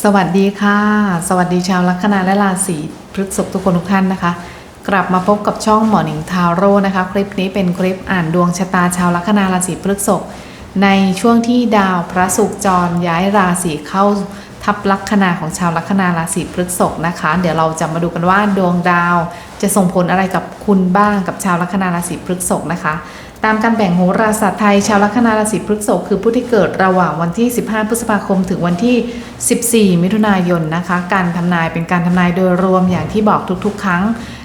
สวัสดีค่ะ สวัสดีชาวลัคนาและราศีพฤษภทุกคนทุกท่านนะคะ กลับมาพบกับช่องหมอหนิงทาโร่นะคะ คลิปนี้เป็นคลิปอ่านดวงชะตาชาวลัคนาราศีพฤษภในช่วงที่ดาวพระศุกร์จรย้ายราศีเข้าทับลัคนาของชาวลัคนาราศีพฤษภนะคะ เดี๋ยวเราจะมาดูกันว่าดวงดาวจะส่งผลอะไรกับคุณบ้างกับชาวลัคนาราศีพฤษภนะคะ ตามการแบ่งโหราศาสตร์ไทย ชาวลัคนาราศีพฤษภคือผู้ที่เกิดระหว่างวันที่ 15 พฤษภาคม ถึงวันที่ 14 มิถุนายนนะคะ การทำนายเป็นการทำนายโดยรวมอย่างที่บอกทุกๆ ครั้ง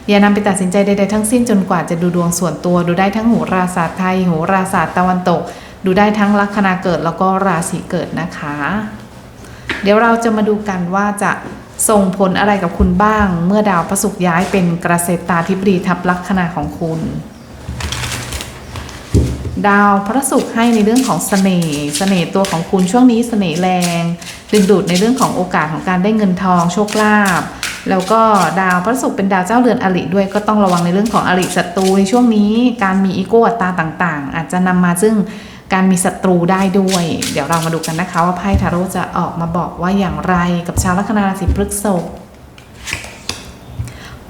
อย่านำไปตัดสินใจใดๆทั้งสิ้นจนกว่าจะดูดวงส่วนตัว ดูได้ทั้งโหราศาสตร์ไทยโหราศาสตร์ตะวันตก ดูได้ทั้งลัคนาเกิดแล้วก็ราศีเกิดนะคะ เดี๋ยวเราจะมาดูกันว่าจะส่งผลอะไรกับคุณบ้าง เมื่อดาวพระศุกร์ย้ายเป็นกระเกษตาธิบดีทับลัคนาของคุณ ดาวพระศุกร์ให้ในเรื่องของเสน่ห์เสน่ห์ตัวของคุณช่วงนี้เสน่ห์แรง ดึงดูดในเรื่องของโอกาสของการได้เงินทองโชคลาภแล้วก็ดาวพระศุกร์เป็นดาวเจ้าเรือนอริด้วยก็ต้องระวังในเรื่องของอริศัตรูในช่วงนี้การมีอีโก้อัตราต่างๆ อาจจะนำมาซึ่งการมีศัตรูได้ด้วย เดี๋ยวเรามาดูกันนะคะว่าไพ่ทาโร่จะออกมาบอกว่าอย่างไรกับชาวลัคนาราศีพฤษภ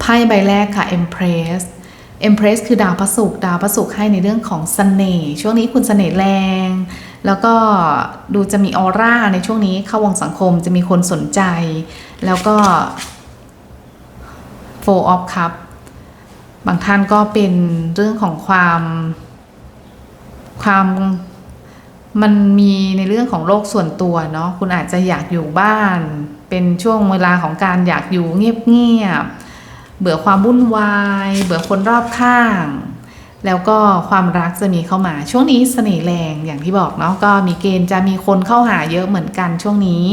ไพ่ใบแรกค่ะ Empress Empress คือดาวพระศุกร์ดาวพระศุกร์ให้ในเรื่องของเสน่ห์ช่วงนี้คุณเสน่ห์แรง แล้วก็ดูจะมีออร่าในช่วงนี้เข้าวงสังคมจะมีคนสนใจ แล้วก็ Four of Cup บางท่านก็เป็นเรื่องของความ ความมันมีในเรื่องของโลกส่วนตัวเนาะคุณอาจจะอยากอยู่บ้าน เป็นช่วงเวลาของการอยากอยู่เงียบๆ เบื่อความวุ่นวาย เบื่อคนรอบข้าง แล้วก็ความรักจะมีเข้ามา ช่วงนี้เสน่ห์แรงอย่างที่บอกเนาะก็มีเกณฑ์จะมีคนเข้าหาเยอะเหมือนกันช่วงนี้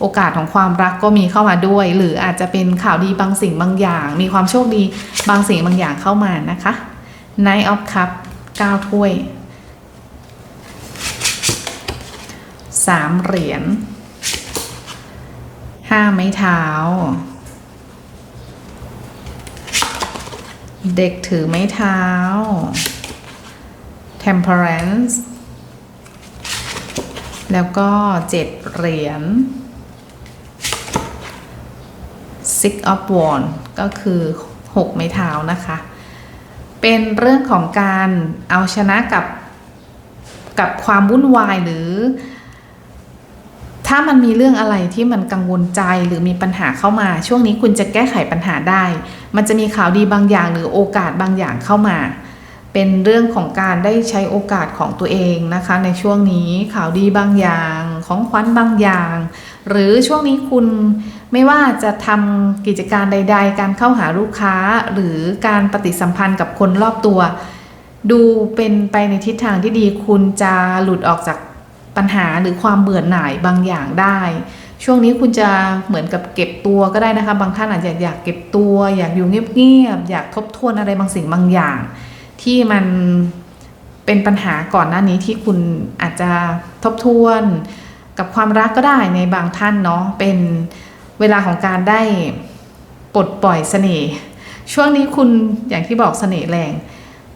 โอกาสของความรักก็มีเข้ามาด้วย หรืออาจจะเป็นข่าวดีบางสิ่งบางอย่าง มีความโชคดีบางสิ่งบางอย่างเข้ามานะคะ Knight of Cup 9ถ้วยสามเหรียญห้าไม้เท้า เด็กถือไม้เท้า temperance แล้วก็เจ็ดเหรียญ six of wands ก็คือหกไม้เท้านะคะ เป็นเรื่องของการเอาชนะกับกับความวุ่นวายหรือ ถ้ามันมีเรื่องอะไรที่มันกังวลใจหรือมีปัญหาเข้ามา ช่วงนี้คุณจะแก้ไขปัญหาได้ มันจะมีข่าวดีบางอย่างหรือโอกาสบางอย่างเข้ามา เป็นเรื่องของการได้ใช้โอกาสของตัวเองนะคะ ในช่วงนี้ข่าวดีบางอย่าง ของขวัญบางอย่าง หรือช่วงนี้คุณไม่ว่าจะทำกิจการใด ๆ การเข้าหาลูกค้าหรือการปฏิสัมพันธ์กับคนรอบตัว ดูเป็นไปในทิศทางที่ดีคุณจะหลุดออกจาก ปัญหาหรือความเบื่อหน่ายบางอย่างได้ ช่วงนี้คุณจะเหมือนกับเก็บตัวก็ได้นะคะ บางท่านอาจจะอยากเก็บตัว อยากอยู่เงียบๆอยากทบทวนอะไรบางสิ่งบางอย่าง ที่มันเป็นปัญหาก่อนหน้านี้ที่คุณอาจจะทบทวนกับความรักก็ได้ในบางท่านเนาะเป็นเวลาของการได้ปลดปล่อยเสน่ห์ช่วงนี้คุณอย่างที่บอกเสน่ห์แรง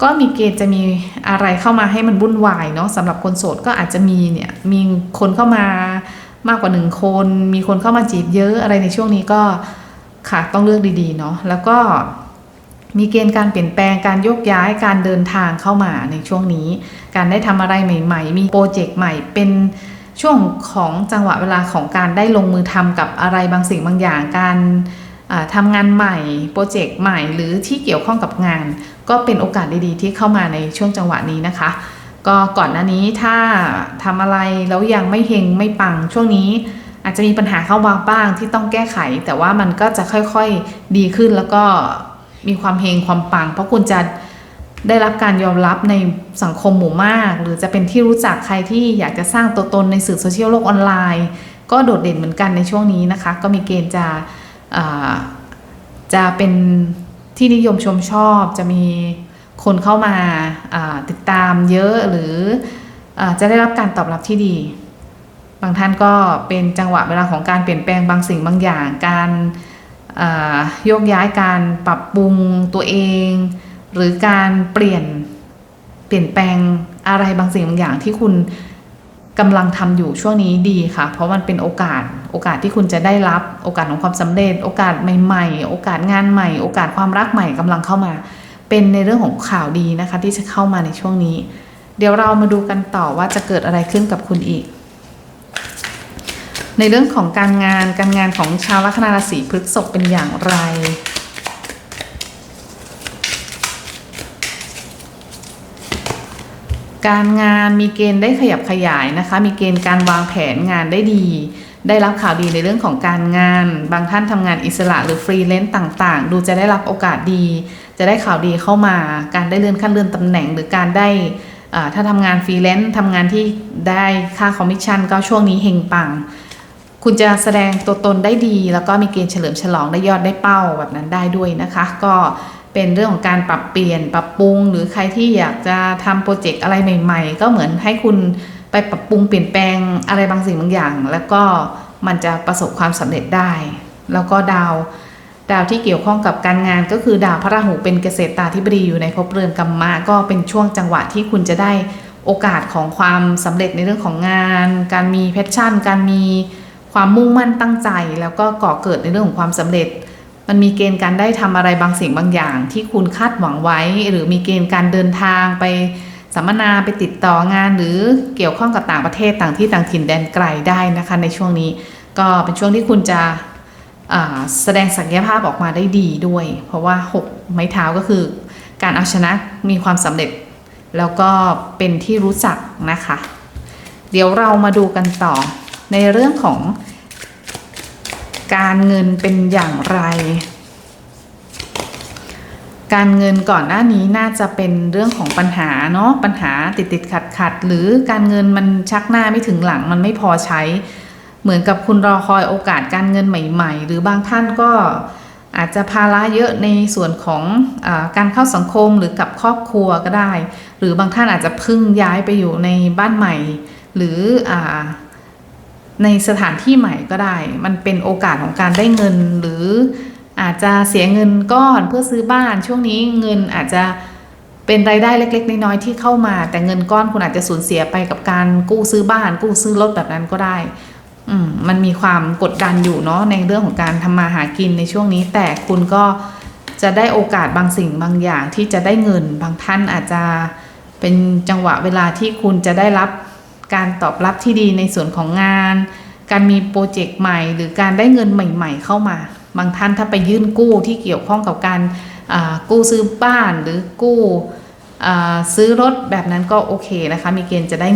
ก็มีเกณฑ์จะมีอะไรเข้ามาให้มันวุ่นวายเนาะสำหรับคนโสดก็อาจจะมีเนี่ยมีคนเข้ามามากกว่าหนึ่งคน มีคนเข้ามาจีบเยอะอะไรในช่วงนี้ก็ค่ะต้องเลือกดีๆเนาะแล้วก็มีเกณฑ์การเปลี่ยนแปลงการโยกย้ายการเดินทางเข้ามาในช่วงนี้ การได้ทำอะไรใหม่ ๆ มีโปรเจกต์ใหม่เป็นช่วงของจังหวะเวลาของการได้ลงมือทำกับอะไรบางสิ่งบางอย่างการ ทำงานใหม่โปรเจกต์ใหม่หรือที่เกี่ยวข้องกับงาน ก็เป็นโอกาสดีๆ ที่เข้ามาในช่วงจังหวะนี้นะคะ ก็ก่อนหน้านี้ถ้าทำอะไรแล้วยังไม่เฮงไม่ปังช่วงนี้อาจจะมีปัญหาเข้ามาบ้างที่ต้องแก้ไข แต่ว่ามันก็จะค่อยๆดีขึ้นแล้วก็มีความเฮงความปัง เพราะคุณจะได้รับการยอมรับในสังคมหมู่มาก หรือจะเป็นที่รู้จักใครที่อยากจะสร้างตัวตนในสื่อโซเชียลโลกออนไลน์ ก็โดดเด่นเหมือนกันในช่วงนี้นะคะ ก็มีเกณฑ์จะ จะเป็นที่นิยมชมชอบจะมีคนเข้ามาติดตามเยอะหรืออจะได้รับการตอบรับที่ดี บางท่านก็เป็นจังหวะเวลาของการเปลี่ยนแปลงบางสิ่งบางอย่าง การโยกย้ายการปรับปรุงตัวเอง หรือการเปลี่ยนเปลี่ยนแปลงอะไรบางสิ่งบางอย่างที่คุณ กำลังทำอยู่ช่วงนี้ดีค่ะ เพราะมันเป็นโอกาส โอกาสที่คุณจะได้รับ โอกาสของความสำเร็จ โอกาสใหม่ ๆ โอกาสงานใหม่ โอกาสความรักใหม่กำลังเข้ามา เป็นในเรื่องของข่าวดีนะคะ ที่จะเข้ามาในช่วงนี้ เดี๋ยวเรามาดูกันต่อว่าจะเกิดอะไรขึ้นกับคุณอีก ในเรื่องของการงาน การงานของชาวลัคนาราศีพฤษภเป็นอย่างไร การงานมีเกณฑ์ได้ขยับขยายนะคะ มีเกณฑ์การวางแผนงานได้ดี ได้รับข่าวดีในเรื่องของการงาน บางท่านทำงานอิสระหรือฟรีแลนซ์ต่างๆ ดูจะได้รับโอกาสดี จะได้ข่าวดีเข้ามา การได้เลื่อนขั้นเลื่อนตำแหน่ง หรือการได้ถ้าทำงานฟรีแลนซ์ทำงานที่ได้ค่าคอมมิชชั่นก็ช่วงนี้เฮงปัง คุณจะแสดงตัวตนได้ดี แล้วก็มีเกณฑ์เฉลิมฉลองได้ยอดได้เป้าแบบนั้นได้ด้วยนะคะ ก็ เป็นเรื่องของการปรับเปลี่ยนปรับปรุง หรือใครที่อยากจะทำโปรเจกต์อะไรใหม่ๆ ก็เหมือนให้คุณไปปรับปรุงเปลี่ยนแปลงอะไรบางสิ่งบางอย่าง แล้วก็มันจะประสบความสำเร็จได้ แล้วก็ดาวดาวที่เกี่ยวข้องกับการงานก็คือดาวพระราหูเป็นเกษตรตาธิบดีอยู่ในภพเรือนกรรมะก็เป็นช่วงจังหวะที่คุณจะได้โอกาสของความสำเร็จในเรื่องของงาน การมีแพชชั่น การมีความมุ่งมั่นตั้งใจ แล้วก็ก่อเกิดในเรื่องของความสำเร็จ มันมีเกณฑ์การได้ทำอะไรบางสิ่งบางอย่าง ที่คุณคาดหวังไว้ หรือมีเกณฑ์การเดินทางไปสัมมนาไปติดต่องานหรือเกี่ยวข้องกับต่างประเทศต่างที่ต่างถิ่นแดนไกลได้นะคะ ในช่วงนี้ก็เป็นช่วงที่คุณจะแสดงศักยภาพออกมาได้ดีด้วย เพราะว่า 6 ไม้เท้าก็คือ การเอาชนะมีความสำเร็จ แล้วก็เป็นที่รู้จักนะคะ เดี๋ยวเรามาดูกันต่อในเรื่องของ การเงินเป็นอย่างไร การเงินก่อนหน้านี้น่าจะเป็นเรื่องของปัญหาเนาะปัญหาติดติดขัดขัดหรือการเงินมันชักหน้าไม่ถึงหลังมันไม่พอใช้ เหมือนกับคุณรอคอยโอกาสการเงินใหม่ ๆ หรือบางท่านก็อาจจะภาระเยอะในส่วนของอการเข้าสังคมหรือกับครอบครัวก็ได้ หรือบางท่านอาจจะพึ่งย้ายไปอยู่ในบ้านใหม่ หรืออา ในสถานที่ใหม่ก็ได้ มันเป็นโอกาสของการได้เงิน หรืออาจจะเสียเงินก้อนเพื่อซื้อบ้าน ช่วงนี้เงินอาจจะเป็นรายได้เล็ก ๆ น้อยๆที่เข้ามา แต่เงินก้อนคุณอาจจะสูญเสียไปกับการกู้ซื้อบ้าน กู้ซื้อรถแบบนั้นก็ได้ อืมมันมีความกดดันอยู่เนาะในเรื่องของการทำมาหากินในช่วงนี้ แต่คุณก็จะได้โอกาสบางสิ่งบางอย่างที่จะได้เงิน บางท่านอาจจะเป็นจังหวะเวลาที่คุณจะได้รับ การตอบรับที่ดีในส่วนของงาน การมีโปรเจกต์ใหม่ หรือการได้เงินใหม่ ๆ เข้ามา บางท่านถ้าไปยื่นกู้ที่เกี่ยวข้องกับการกู้ซื้อบ้านหรือกู้ซื้อรถแบบนั้นก็โอเคนะคะ มีเกณฑ์จะได้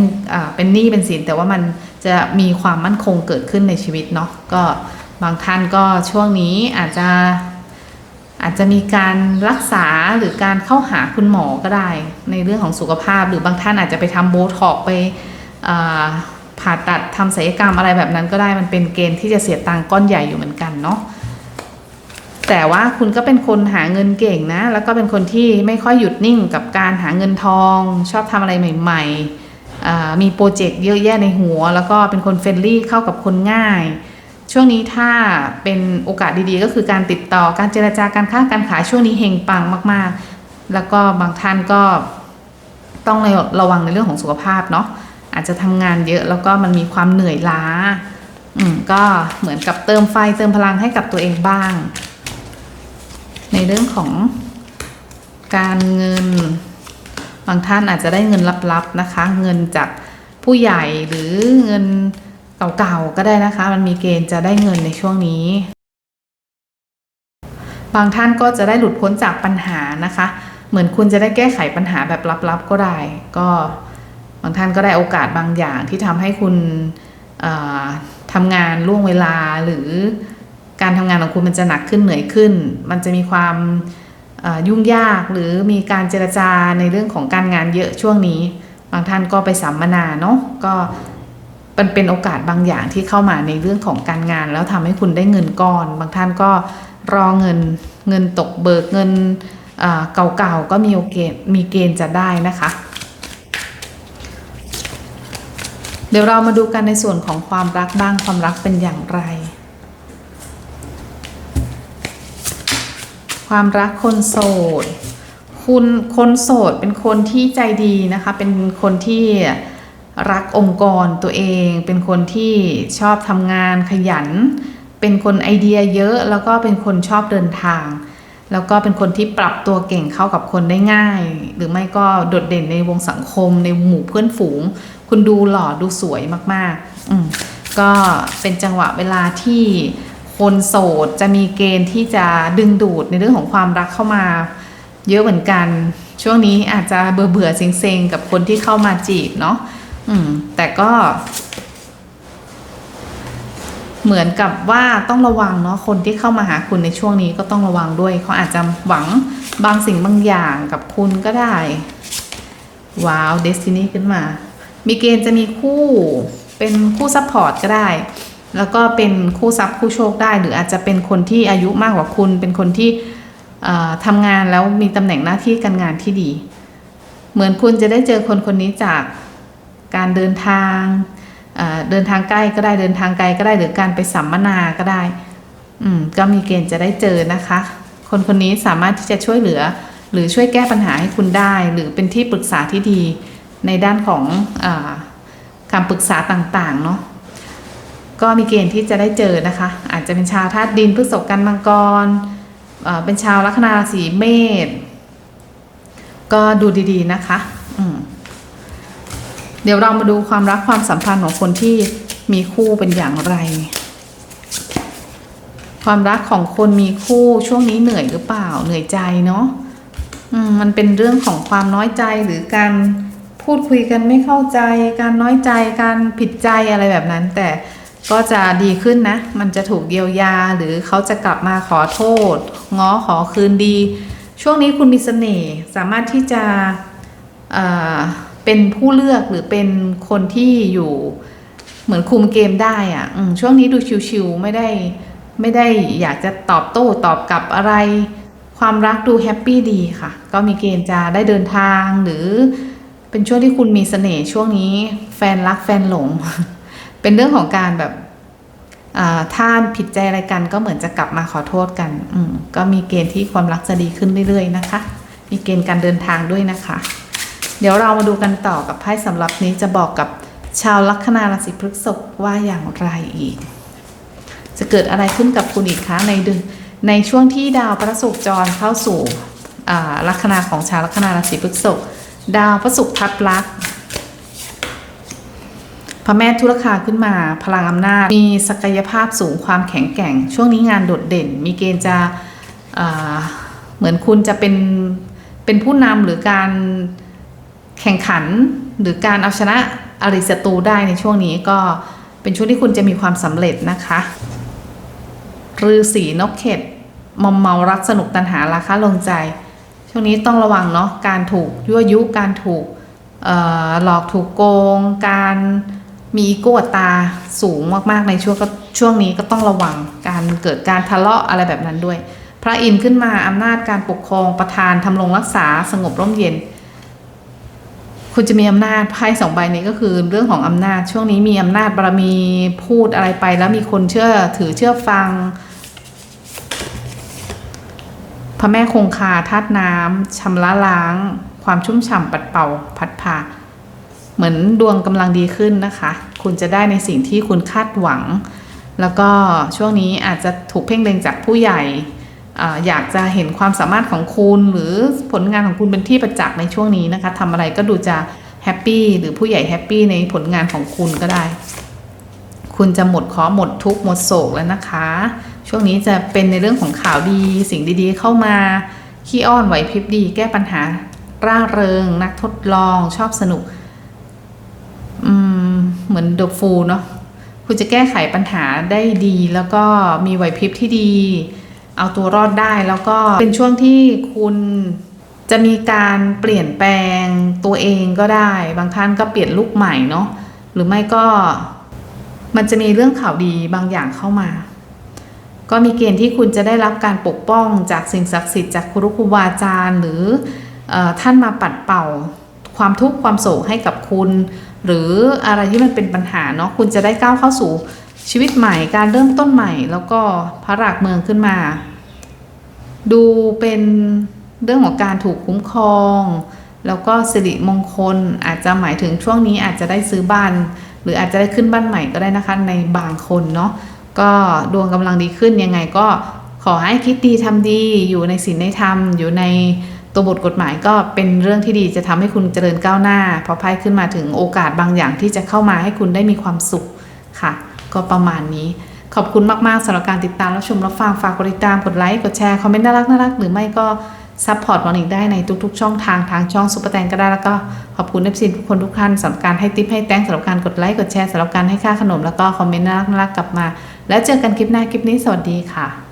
เป็นหนี้เป็นสิน แต่ว่ามันจะมีความมั่นคงเกิดขึ้นในชีวิตเนาะก็บางท่านก็ช่วงนี้อาจจะอาจจะมีการรักษาหรือการเข้าหาคุณหมอก็ได้ ในเรื่องของสุขภาพ หรือบางท่านอาจจะไปทำโบท็อกไป ผ่าตัดทำศัลยกรรมอะไรแบบนั้นก็ได้มันเป็นเกณฑ์ที่จะเสียตังก้อนใหญ่อยู่เหมือนกันเนาะแต่ว่าคุณก็เป็นคนหาเงินเก่งนะ แล้วก็เป็นคนที่ไม่ค่อยหยุดนิ่งกับการหาเงินทอง ชอบทำอะไรใหม่ ๆ มีโปรเจกต์เยอะแยะในหัว แล้วก็เป็นคนเฟรนลี่เข้ากับคนง่าย ช่วงนี้ถ้าเป็นโอกาสดีๆ ก็คือการติดต่อการเจรจาการค้าการขายช่วงนี้เฮงปังมาก ๆ แล้วก็บางท่านก็ต้องระวังในเรื่องของสุขภาพเนาะ อาจจะทำงานเยอะแล้วก็มันมีความเหนื่อยล้า อืมก็เหมือนกับเติมไฟเติมพลังให้กับตัวเองบ้าง ในเรื่องของการเงิน บางท่านอาจจะได้เงินลับๆนะคะ เงินจากผู้ใหญ่หรือเงินเก่าๆก็ได้นะคะ มันมีเกณฑ์จะได้เงินในช่วงนี้ บางท่านก็จะได้หลุดพ้นจากปัญหานะคะ เหมือนคุณจะได้แก้ไขปัญหาแบบลับๆก็ได้ ก็ บางท่านก็ได้โอกาสบางอย่างที่ทำให้คุณทำงานล่วงเวลาหรือการทำงานของคุณมันจะหนักขึ้นเหนื่อยขึ้น มันจะมีความยุ่งยากหรือมีการเจรจาในเรื่องของการงานเยอะช่วงนี้ บางท่านก็ไปสัมมนาเนาะก็มันเป็นโอกาสบางอย่างที่เข้ามาในเรื่องของการงาน แล้วทำให้คุณได้เงินก้อน บางท่านก็รอเงินเงินตกเบิกเงินเอ่อเก่าๆก็มีโอเคมีเกณฑ์จะได้นะคะ เดี๋ยวเรามาดูกันในส่วนของความรักบ้างความรักเป็นอย่างไร ความรักคนโสด คุณคนโสดเป็นคนที่ใจดีนะคะ เป็นคนที่รักองค์กรตัวเอง เป็นคนที่ชอบทำงานขยัน เป็นคนไอเดียเยอะแล้วก็เป็นคนชอบเดินทาง แล้วก็เป็นคนที่ปรับตัวเก่งเข้ากับคนได้ง่าย หรือไม่ก็โดดเด่นในวงสังคมในหมู่เพื่อนฝูง คุณดูหล่อดูสวยมากๆ อืมก็เป็นจังหวะเวลาที่คนโสดจะมีเกณฑ์ที่จะดึงดูดในเรื่องของความรักเข้ามา เยอะเหมือนกัน ช่วงนี้อาจจะเบื่อเบื่อๆเซ็งๆกับคนที่เข้ามาจีบเนาะอืมแต่ก็ เหมือนกับว่าต้องระวังเนาะคนที่เข้ามาหาคุณในช่วงนี้ก็ต้องระวังด้วยเขาอาจจะหวังบางสิ่งบางอย่างกับคุณก็ได้ ว้าวเดสตินีขึ้นมา มีเกณฑ์จะมีคู่เป็นคู่ซัพพอร์ตก็ได้ แล้วก็เป็นคู่ทรัพย์คู่โชคได้ หรืออาจจะเป็นคนที่อายุมากกว่าคุณ เป็นคนที่ทำงานแล้วมีตำแหน่งหน้าที่การงานที่ดี เหมือนคุณจะได้เจอคนคนนี้จากการเดินทาง เดินทางใกล้ก็ได้เดินทางไกลก็ได้หรือการไปสัมมนาก็ได้ อืมก็มีเกณฑ์จะได้เจอนะคะ คนคนนี้สามารถที่จะช่วยเหลือ หรือช่วยแก้ปัญหาให้คุณได้ หรือเป็นที่ปรึกษาที่ดี ในด้านของอาคำปรึกษาต่างๆเนาะก็มีเกณฑ์ที่จะได้เจอนะคะ อาจจะเป็นชาวธาตุดินพฤษภกันมังกรเอ่อเป็นชาวลัคนาราศีเมษก็ดูดีๆนะคะ อืม เดี๋ยวเรามาดูความรักความสัมพันธ์ของคนที่มีคู่เป็นอย่างไร ความรักของคนมีคู่ช่วงนี้เหนื่อยหรือเปล่าเหนื่อยใจเนาะมมันเป็นเรื่องของความน้อยใจหรือการพูดคุยกันไม่เข้าใจ การน้อยใจการผิดใจอะไรแบบนั้น แต่ก็จะดีขึ้นนะ มันจะถูกเยียวยาหรือเขาจะกลับมาขอโทษ ง้อขอคืนดี ช่วงนี้คุณมีเสน่ห์สามารถที่จะ เป็นผู้เลือกหรือเป็นคนที่อยู่เหมือนคุมเกมได้อะ่ะช่วงนี้ดูชิวๆไม่ได้ไม่ได้อยากจะตอบโต้ตอบกลับอะไร ความรักดูแฮปปี้ดีค่ะ ก็มีเกณฑ์จะได้เดินทางหรือเป็นช่วงที่คุณมีเสน่ห์ช่วงนี้แฟนรักแฟนหลง เป็นเรื่องของการแบบอ่าถ้าผิดใจอะไรกันก็เหมือนจะกลับมาขอโทษกันก็มีเกณฑ์ที่ความรักจะดีขึ้นเรื่อยๆนะคะ มีเกณฑ์การเดินทางด้วยนะคะ เดี๋ยวเรามาดูกันต่อกับไพ่สำหรับนี้จะบอกกับชาวลัคนาราศีพฤษภว่าอย่างไรอีก จะเกิดอะไรขึ้นกับคุณอีกคะในเดือนในช่วงที่ดาวพระศุกร์จรเข้าสู่ลัคนาของชาวลัคนาราศีพฤษภดาวพระศุกร์ทับลักษณ์พระแม่ธุรคาขึ้นมาพลังอำนาจมีศักยภาพสูงความแข็งแกร่ง ช่วงนี้งานโดดเด่น มีเกณฑ์จะเหมือนคุณจะเป็นเป็นผู้นำหรือการ แข่งขันหรือการเอาชนะอริศัตรูได้ในช่วงนี้ก็เป็นช่วงที่คุณจะมีความสำเร็จนะคะฤาษีนกเข็ดมอมเมารักสนุกตันหาราคาลงใจ ช่วงนี้ต้องระวังเนาะการถูกยั่วยุการถูกหลอกถูกโกง การมีอีโก้ตาสูงมากๆในช่วงช่วงนี้ก็ต้องระวังการเกิดการทะเลาะอะไรแบบนั้นด้วย พระอินทร์ขึ้นมาอำนาจการปกครองประธานทำรงรักษาสงบร่มเย็น คุณจะมีอำนาจไพ่สองใบนี้ก็คือเรื่องของอำนาจช่วงนี้มีอำนาจบารมีพูดอะไรไป แล้วมีคนเชื่อถือเชื่อฟัง พระแม่คงคาธาตุน้ำชำระล้าง ความชุ่มฉ่ำปัดเป่าพัดพาเหมือนดวงกำลังดีขึ้นนะคะ คุณจะได้ในสิ่งที่คุณคาดหวัง แล้วก็ช่วงนี้อาจจะถูกเพ่งเล็งจากผู้ใหญ่ อยากจะเห็นความสามารถของคุณหรือผลงานของคุณเป็นที่ประจักษ์ในช่วงนี้นะคะทำอะไรก็ดูจะแฮปปี้หรือผู้ใหญ่แฮปปี้ในผลงานของคุณก็ได้ คุณจะหมดเคราะห์หมดทุกข์หมดโศกแล้วนะคะ ช่วงนี้จะเป็นในเรื่องของข่าวดี สิ่งดีๆ เข้ามาขี้อ้อนไหวพริบดี แก้ปัญหาร่าเริง นักทดลองชอบสนุกเหมือนเดอะฟูลเนาะคุณจะแก้ไขปัญหาได้ดี แล้วก็มีไหวพริบที่ดี เอาตัวรอดได้ แล้วก็เป็นช่วงที่คุณจะมีการเปลี่ยนแปลงตัวเองก็ได้ บางท่านก็เปลี่ยนลุกใหม่เนาะหรือไม่ก็มันจะมีเรื่องข่าวดีบางอย่างเข้ามา ก็มีเกณฑ์ที่คุณจะได้รับการปกป้องจากสิ่งศักดิ์สิทธิ์จากครูครูบาอาจารย์ หรือออท่านมาปัดเป่าความทุกข์ความโศกให้กับคุณ หรืออะไรที่มันเป็นปัญหาเนาะคุณจะได้ก้าวเข้าสู่ชีวิตใหม่การเริ่มต้นใหม่ แล้วก็พระหลักเมืองขึ้นมา ดูเป็นเรื่องของการถูกคุ้มครอง แล้วก็สิริมงคลอาจจะหมายถึงช่วงนี้อาจจะได้ซื้อบ้าน หรืออาจจะได้ขึ้นบ้านใหม่ก็ได้นะคะในบางคนเนาะก็ดวงกำลังดีขึ้นยังไงก็ขอให้คิดดีทำดีอยู่ในศีลในธรรม อยู่ในตัวบทกฎหมายก็เป็นเรื่องที่ดีจะทำให้คุณเจริญก้าวหน้าพราะไพ่ขึ้นมาถึงโอกาสบางอย่างที่จะเข้ามาให้คุณได้มีความสุขค่ะ ก็ประมาณนี้ ขอบคุณมาก ๆสำหรับการติดตามรับชมรับฟังฝากกดติดตามกดไลค์กดแชร์คอมเมนต์น่ารักน่ารักหรือไม่ก็ซัพพอร์ตมอนิกได้ในทุก ๆ ช่องทางทางช่องซุปเปอร์แตงก็ได้แล้วก็ขอบคุณเอฟซีทุกคนทุกท่านสำหรับการให้ทิปให้แตงสำหรับการกดไลค์กดแชร์สำหรับการให้ค่าขนมแล้วก็คอมเมนต์น่ารักน่ารักกลับมา แล้วเจอกันคลิปหน้าคลิปนี้สวัสดีค่ะ